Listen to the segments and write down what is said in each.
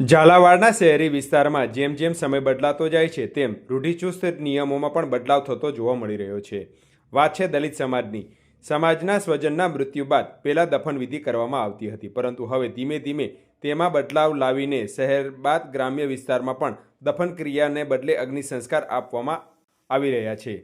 ઝાલાવાડના શહેરી વિસ્તારમાં જેમ જેમ સમય બદલાતો જાય છે, તેમ રૂઢિચુસ્ત નિયમોમાં પણ બદલાવ થતો જોવા મળી રહ્યો છે. વાત છે દલિત સમાજની. સમાજના સ્વજનના મૃત્યુ બાદ પહેલાં દફનવિધિ કરવામાં આવતી હતી, પરંતુ હવે ધીમે ધીમે તેમાં બદલાવ લાવીને શહેર બાદ ગ્રામ્ય વિસ્તારમાં પણ દફન ક્રિયાને બદલે અગ્નિ સંસ્કાર આપવામાં આવી રહ્યા છે.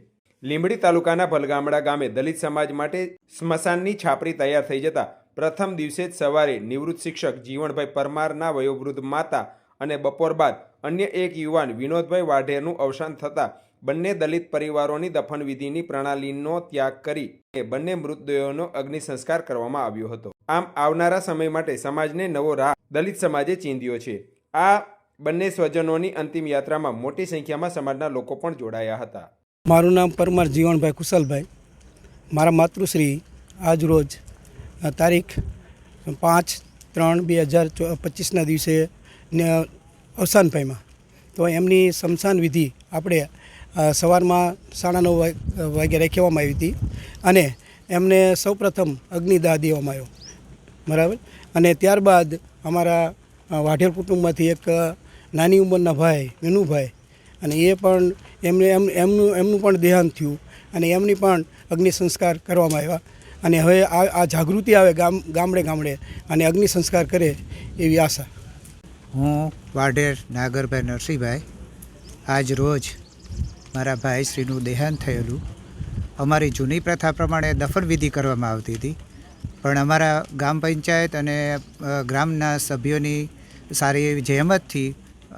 લીંબડી તાલુકાના ભલગામડા ગામે દલિત સમાજ માટે સ્મશાનની છાપરી તૈયાર થઈ જતા પ્રથમ દિવસે જ સવારે નિવૃત્ત શિક્ષક જીવણભાઈ પરમારના વયોવૃદ્ધ માતા અને બપોર બાદ અન્ય એક યુવાન વિનોદભાઈ વાઢેરનું અવસાન થતાં બંને દલિત પરિવારોની દફનવિધિની પ્રણાલીનો ત્યાગ કરી બંને મૃતદેહોનો અગ્નિ સંસ્કાર કરવામાં આવ્યો હતો. આમ આવનારા સમય માટે સમાજને નવો રાહ દલિત સમાજે ચીંધ્યો છે. આ બંને સ્વજનોની અંતિમ યાત્રામાં મોટી સંખ્યામાં સમાજના લોકો પણ જોડાયા હતા. મારું નામ પરમાર જીવણભાઈ કુશલભાઈ. મારા માતૃશ્રી આજ રોજ તારીખ પાંચ ત્રણ બે હજાર પચીસના દિવસે અવસાન પામ્યા. તો એમની શમશાન વિધિ આપણે સવારમાં સાડા નવ વાગે રાખવામાં આવી હતી અને એમને સૌપ્રથમ અગ્નિદાહ દેવામાં આવ્યો. બરાબર? અને ત્યારબાદ અમારા વાઢેર કુટુંબમાંથી એક નાની ઉંમરના ભાઈ, વિનુભાઈ, અને એ પણ એમને, એમ, એમનું એમનું પણ દેહાંત થયું અને એમની પણ અગ્નિ સંસ્કાર કરવામાં આવ્યા. અને હવે આ આ જાગૃતિ આવે ગામ ગામડે ગામડે અને અગ્નિ સંસ્કાર કરે એવી આશા. હું વાઢેર નાગરભાઈ નરસિંહભાઈ. આજ રોજ મારા ભાઈ શ્રીનું દેહાંત થયેલું. અમારી જૂની પ્રથા પ્રમાણે દફનવિધિ કરવામાં આવતી હતી. પણ અમારા ગ્રામ પંચાયત અને ગ્રામના સભ્યોની સારી એવી જહેમતથી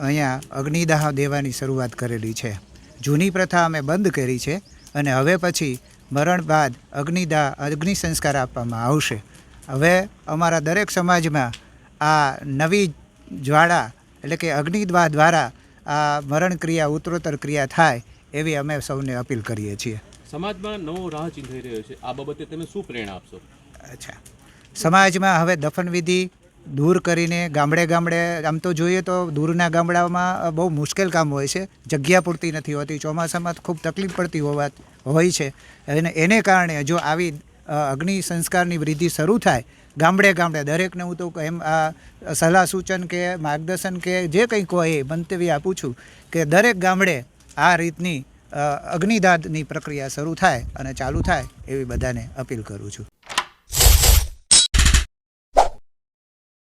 અહીંયા અગ્નિદાહ દેવાની શરૂઆત કરેલી છે. જૂની પ્રથા અમે બંધ કરી છે અને હવે પછી મરણ બાદ અગ્નિદા અગ્નિ સંસ્કાર આપવામાં આવશે. હવે અમારા દરેક સમાજમાં આ નવી જ્વાળા એટલે કે અગ્નિદ્વા દ્વારા આ મરણ ક્રિયા ઉત્તરોત્તર ક્રિયા થાય એવી અમે સૌને અપીલ કરીએ છીએ. સમાજમાં નવો રાહ ચિંતાઈ રહ્યો છે. આ બાબતે તમે શું પ્રેરણા આપશો? અચ્છા. સમાજમાં હવે દફનવિધિ દૂર કરીને ગામડે ગામડે, આમ તો જોઈએ તો દૂરના ગામડાઓમાં બહુ મુશ્કેલ કામ હોય છે. જગ્યા પૂરતી નથી હોતી, ચોમાસામાં ખૂબ તકલીફ પડતી હોવા હોય છે. અને એને કારણે જો આવી અગ્નિ સંસ્કારની વૃદ્ધિ શરૂ થાય, ગામડે ગામડે દરેકને હું તો એમ, આ સલાહ સૂચન કે માર્ગદર્શન કે જે કંઈક હોય એ મંતવ્ય આપું છું કે દરેક ગામડે આ રીતની અગ્નિદાદની પ્રક્રિયા શરૂ થાય અને ચાલુ થાય એવી બધાને અપીલ કરું છું.